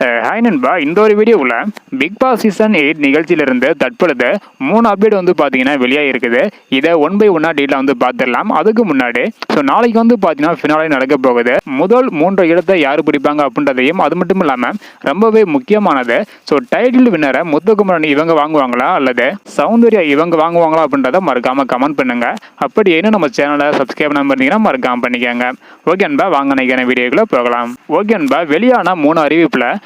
Hi நண்பா. இந்த ஒரு வீடியோவில் பிக் பாஸ் சீசன் எயிட் நிகழ்ச்சியிலிருந்து தற்பொழுது மூணு அப்டேட் வந்து பார்த்தீங்கன்னா வெளியாக இருக்குது இதை ஒன் பை ஒன்னாக டீட்டில் வந்து பார்த்துடலாம். அதுக்கு முன்னாடி ஸோ நாளைக்கு வந்து பார்த்தீங்கன்னா ஃபினாலே நடக்க போகுது. முதல் மூன்று இடத்தை யார் பிடிப்பாங்க அப்படின்றதையும் அது மட்டும் இல்லாமல் ரொம்பவே முக்கியமானது ஸோ டைட்டில் வின்னரை முத்துக்குமரன் இவங்க வாங்குவாங்களா? அல்லது சௌந்தர்யா இவங்க வாங்குவாங்களா அப்படின்றத மறக்காமல் கமெண்ட் பண்ணுங்க. அப்படி என்ன நம்ம சேனலை சப்ஸ்கிரைப் பண்ண இருந்தீங்கன்னா மறக்காமல் பண்ணிக்கோங்க. ஓகே அன்பா வாங்க நினைக்கிற வீடியோக்குள்ள போகலாம். ஓகே அன்பா வெளியான மூணு அறிவிப்பில்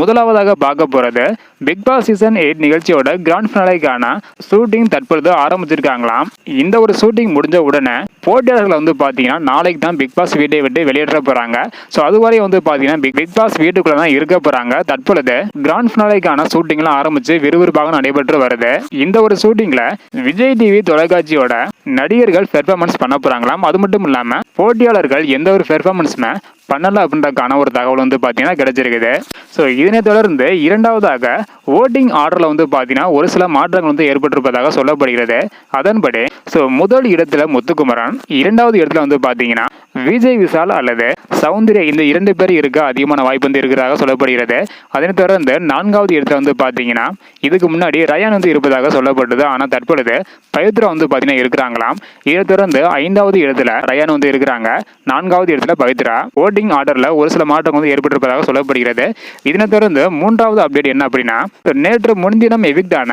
முதலாவதாக பார்க்க போகிறது பிக் பாஸ் சீசன் எயிட் நிகழ்ச்சியோட கிராண்ட் ஃபினாலைக்கான ஷூட்டிங் தற்பொழுது ஆரம்பிச்சிருக்காங்களாம். இந்த ஒரு ஷூட்டிங் முடிஞ்ச உடனே போட்டியாளர்களை வந்து பார்த்தீங்கன்னா நாளைக்கு தான் பிக் பாஸ் வீட்டை விட்டு வெளியேற்ற போகிறாங்க ஸோ அதுவரை வந்து பார்த்தீங்கன்னா பிக் பிக் பாஸ் வீட்டுக்குள்ளே தான் இருக்க போகிறாங்க தற்பொழுது கிராண்ட் ஃபினாலைக்கான ஷூட்டிங்லாம் ஆரம்பித்து விறுவிறுப்பாக நடைபெற்று வருது. இந்த ஒரு ஷூட்டிங்கில் விஜய் டிவி தொலைக்காட்சியோட நடிகர்கள் பெர்ஃபார்மன்ஸ் பண்ண போகிறாங்களாம் அது மட்டும் இல்லாமல் போட்டியாளர்கள் எந்த ஒரு பெர்ஃபார்மன்ஸுமே பண்ணல அப்படின்றக்கான ஒரு தகவல் வந்து பார்த்தீங்கன்னா கிடைச்சிருக்குது. ஸோ இதனை தொடர்ந்து இரண்டாவதாக ஓட்டிங் ஆர்டரில் வந்து பார்த்தீங்கன்னா ஒரு சில மாற்றங்கள் வந்து ஏற்பட்டிருப்பதாக சொல்லப்படுகிறது. அதன்படி ஸோ முதல் இடத்துல முத்துக்குமரன் இரண்டாவது இடத்துல வந்து பார்த்தீங்கன்னா விஜய் விஷால் அல்லது சௌந்தர்யா இந்த இரண்டு பேர் இருக்க அதிகமான வாய்ப்பு வந்து இருக்கிறதாக சொல்லப்படுகிறது. அதனைத் தொடர்ந்து நான்காவது இடத்துல வந்து பார்த்தீங்கன்னா இதுக்கு முன்னாடி ரயான் வந்து இருப்பதாக சொல்லப்பட்டது. ஆனால் தற்பொழுது பவித்ரா வந்து பார்த்தீங்கன்னா இருக்கிறாங்களாம். இதை தொடர்ந்து ஐந்தாவது இடத்துல ரயான் வந்து இருக்கிறாங்க. நான்காவது இடத்துல பவித்ரா. ஓட்டிங் ஆர்டரில் ஒரு சில மாற்றங்கள் வந்து ஏற்பட்டிருப்பதாக சொல்லப்படுகிறது. இதனை தொடர்ந்து மூன்றாவது அப்டேட் என்ன அப்படின்னா நேற்று முன்தினம் எவிக்ட் ஆன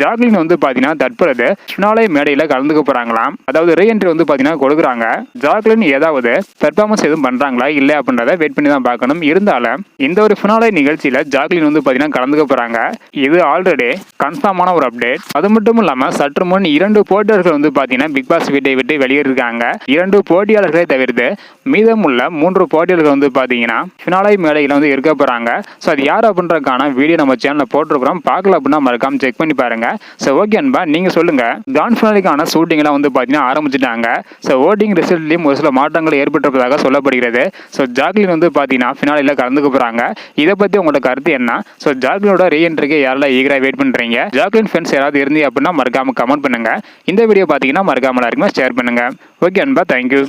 ஜாக்லின் வந்து பார்த்தீங்கன்னா தற்பொழுது ஃபினாலே மேடையில் கலந்துக்க போகிறாங்களாம் அதாவது ரீஎன்ட்ரி வந்து பார்த்தீங்கன்னா கொடுக்குறாங்க. ஜாக்லின் ஏதாவது பெர்ஃபார்மன்ஸ் எதுவும் பண்ணுறாங்களா இல்லை அப்படின்றத வெயிட் பண்ணி தான் பார்க்கணும். இருந்தாலும் இந்த ஒரு ஃபினாலை நிகழ்ச்சியில் ஜாக்லின் வந்து பார்த்தீங்கன்னா கலந்துக்க போகிறாங்க இது ஆல்ரெடி கன்ஃபார்மான ஒரு அப்டேட் அது மட்டும் இல்லாமல் சற்று முன் இரண்டு போட்டியாளர்கள் வந்து பார்த்தீங்கன்னா பிக் பாஸ் வீட்டை விட்டு வெளியேறிருக்காங்க இரண்டு போட்டியாளர்களை தவிர்த்து மீதமுள்ள மூன்று போட்டியாளர்கள் வந்து பார்த்தீங்கன்னா ஃபினாலே மேடையில் வந்து இருக்க போகிறாங்க ஸோ அது யார் அப்படின்றதுக்கான வீடியோ நம்ம சேனலில் போட்டிருக்கிறோம். பார்க்கல அப்படின்னா மறக்காம செக் பண்ணி பாருங்க ஸோ ஓகே அன்பா நீங்கள் சொல்லுங்க. கிராண்ட் ஃபினாலிக்கான ஷூட்டிங்லாம் வந்து பார்த்தீங்கன்னா ஆரம்பிச்சிட்டாங்க. ஸோ ஓட்டிங் ரிசல்ட்லேயும் ஒரு சில மாற்றங்கள் ஏற்பட்டிருப்பதாக சொல்லப்படுகிறது. ஸோ ஜாக்லின் வந்து பார்த்தீங்கன்னா ஃபினாலியில் கலந்துக்க போகிறாங்க இதை பற்றி உங்களோட கருத்து என்ன? ஸோ ஜாக்லினோட ரீஎன்ட்ரிக்கு யாரெல்லாம் ஈகராக வெயிட் பண்ணுறீங்க ஜாக்லின் ஃப்ரெண்ட்ஸ் யாராவது இருந்தீங்க அப்படின்னா மறக்காமல் கமெண்ட் பண்ணுங்கள் இந்த வீடியோ பார்த்தீங்கன்னா மறக்காமல் எல்லாருக்குமே ஷேர் பண்ணுங்க. ஓகே அன்பா தேங்க்யூ